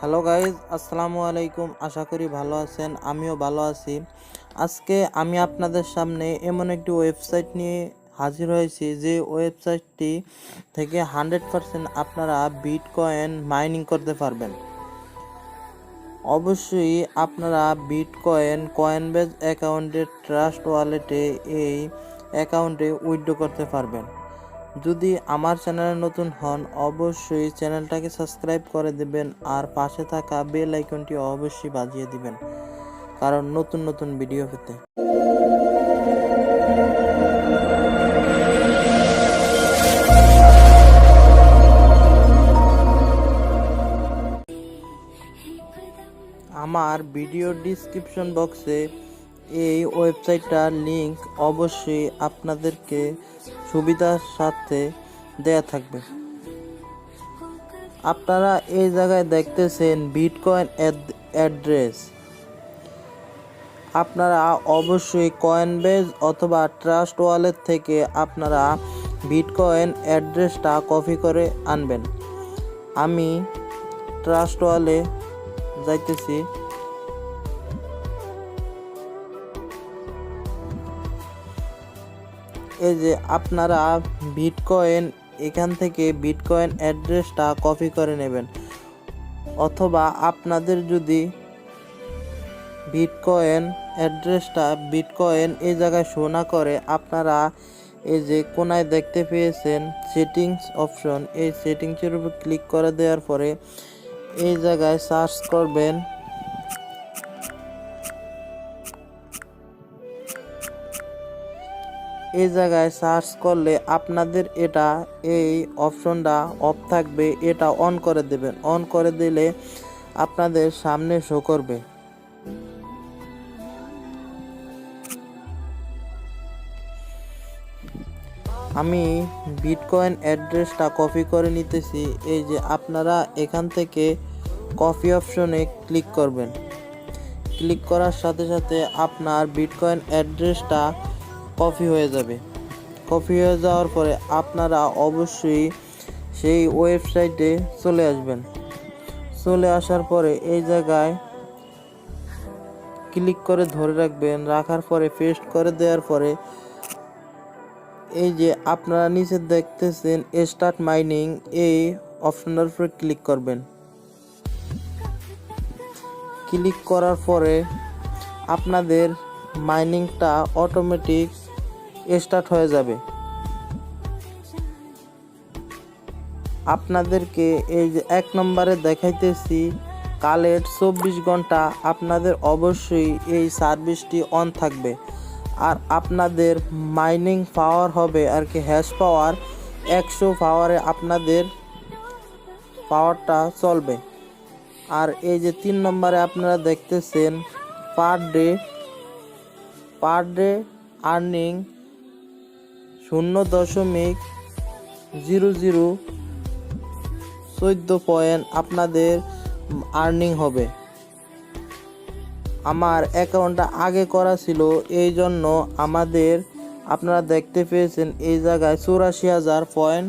Hello guys, আসসালামু আলাইকুম। আশা করি ভালো আছেন, আমিও ভালো আছি। আজকে আমি আপনাদের সামনে এমন একটি ওয়েবসাইট নিয়ে হাজির হয়েছি, যে ওয়েবসাইটটি থেকে হান্ড্রেড পারসেন্ট আপনারা বিটকয়েন মাইনিং করতে পারবেন। অবশ্যই আপনারা বিটকয়েন কয়েনবেজ অ্যাকাউন্টের ট্রাস্ট ওয়ালেটে এই অ্যাকাউন্টে উইথড্র করতে পারবেন। যদি আমার চ্যানেলে নতুন হন, অবশ্যই চ্যানেলটাকে সাবস্ক্রাইব করে দেবেন আর পাশে থাকা বেল আইকনটি অবশ্যই বাজিয়ে দিবেন, কারণ নতুন নতুন ভিডিও পেতে। আমার ভিডিও ডিসক্রিপশন বক্সে এই ওয়েবসাইটটার লিংক অবশ্যই আপনাদেরকে সুবিধার সাথে দেয়া থাকবে। আপনারা এই জায়গায় দেখতেছেন বিটকয়েন অ্যাড্রেস আপনারা অবশ্যই কয়েনবেজ অথবা ট্রাস্ট ওয়ালেট থেকে আপনারা বিটকয়েন অ্যাড্রেসটা কপি করে আনবেন। আমি ট্রাস্ট ওয়ালে যাইতেছি। এই যে আপনারা বিটকয়েন এখান থেকে বিটকয়েন অ্যাড্রেসটা কপি করে নেবেন। অথবা আপনাদের যদি বিটকয়েন অ্যাড্রেসটা বিটকয়েন এই জায়গায় শো না করে, আপনারা এই যে কোনায় দেখতে পেয়েছেন সেটিংস অপশন এই সেটিংসের উপর ক্লিক করে দেওয়ার পরে এই জায়গায় সার্চ করবেন। এই জায়গায় সার্চ করলে আপনাদের এটা এই অপশনটা অফ থাকবে, এটা অন করে দেবেন। অন করে দিলে আপনাদের সামনে শো করবে। আমি বিটকয়েন অ্যাড্রেসটা কপি করে নিতেছি, এই যে আপনারা এখান থেকে কপি অপশনে ক্লিক করবেন। ক্লিক করার সাথে সাথে আপনার বিটকয়েন অ্যাড্রেসটা কপি হয়ে যাবে। কপি হয়ে যাওয়ার পরে আপনারা অবশ্যই সেই ওয়েবসাইটে চলে আসবেন। চলে আসার পরে এই জায়গায় ক্লিক করে ধরে রাখবেন। রাখার পরে পেস্ট করে দেওয়ার পরে এই যে আপনারা নিচে দেখতেছেন স্টার্ট মাইনিং, এই অপশনের উপরে ক্লিক করবেন। ক্লিক করার পরে আপনাদের মাইনিংটা অটোমেটিক স্টার্ট হয়ে যাবে। আপনাদেরকে এই যে এক নম্বরে দেখাইতেছি কালের চব্বিশ ঘণ্টা আপনাদের অবশ্যই এই সার্ভিসটি অন থাকবে। আর আপনাদের মাইনিং পাওয়ার হবে আর কি হ্যাশ পাওয়ার একশো পাওয়ারে আপনাদের পাওয়ারটা চলবে। আর এই যে তিন নম্বরে আপনারা দেখতেছেন per day per day earning শূন্য দশমিক জিরো জিরো চোদ্দ পয়েন্ট আপনাদের আর্নিং হবে। আমার অ্যাকাউন্টটা আগে করা ছিল, এই জন্য আমাদের আপনারা দেখতে পেয়েছেন এই জায়গায় চুরাশি হাজার পয়েন্ট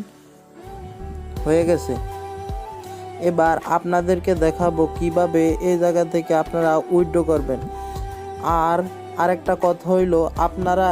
হয়ে গেছে। এবার আপনাদেরকে দেখাবো কীভাবে এই জায়গা থেকে আপনারা উইথড্র করবেন। আর আরেকটা কথা হইল, আপনারা